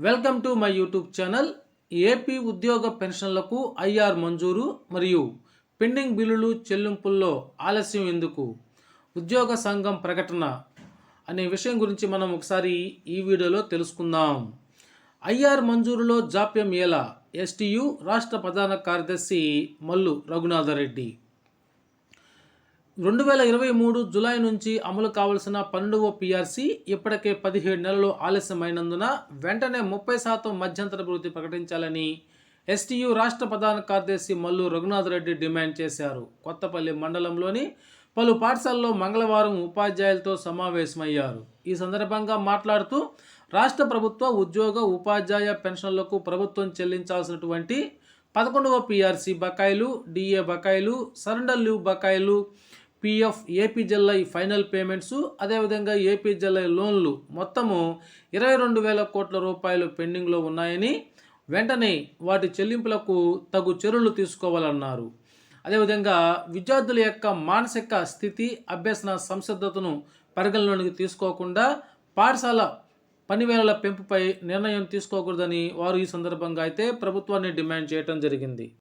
Welcome to my YouTube channel. AP ఉద్యోగ పెన్షన్లకు IR మంజూరు మరియు పెండింగ్ బిల్లులు చెల్లింపుల్లో ఆలస్యం ఎందుకు? ఉద్యోగ సంఘం ప్రకటన అనే విషయం గురించి మనం ఒకసారి ఈ వీడియోలో తెలుసుకుందాం. ఐఆర్ మంజూరులో జాప్యం ఎలా? ఎస్టీయు రాష్ట్ర ప్రధాన కార్యదర్శి మల్లు రఘునాథరెడ్డి. రెండు వేల ఇరవై మూడు జులై నుంచి అమలు కావలసిన పన్నెండవ పిఆర్సీ ఇప్పటికే పదిహేడు నెలలు ఆలస్యమైనందున వెంటనే ముప్పై శాతం మధ్యంతర భృతి ప్రకటించాలని ఎస్టీయు రాష్ట్ర ప్రధాన కార్యదర్శి మల్లు రఘునాథ్ రెడ్డి డిమాండ్ చేశారు. కొత్తపల్లి మండలంలోని పలు పాఠశాలలో మంగళవారం ఉపాధ్యాయులతో సమావేశమయ్యారు. ఈ సందర్భంగా మాట్లాడుతూ రాష్ట్ర ప్రభుత్వ ఉద్యోగ ఉపాధ్యాయ పెన్షన్లకు ప్రభుత్వం చెల్లించాల్సినటువంటి పదకొండవ పిఆర్సీ బకాయిలు డిఏ బకాయిలు సరెండర్ లీవ్ బకాయిలు పిఎఫ్ ఏపీ ఫైనల్ పేమెంట్స్ అదేవిధంగా ఏపీ లోన్లు మొత్తము ఇరవై రెండు వేల కోట్ల రూపాయలు పెండింగ్లో ఉన్నాయని వెంటనే వాటి చెల్లింపులకు తగు చర్యలు తీసుకోవాలన్నారు. అదేవిధంగా విద్యార్థుల యొక్క మానసిక స్థితి అభ్యసన సంసిద్ధతను పరిగణలోనికి తీసుకోకుండా పాఠశాల పనివేళల పెంపుపై నిర్ణయం తీసుకోకూడదని వారు ఈ సందర్భంగా అయితే ప్రభుత్వాన్ని డిమాండ్ చేయడం జరిగింది.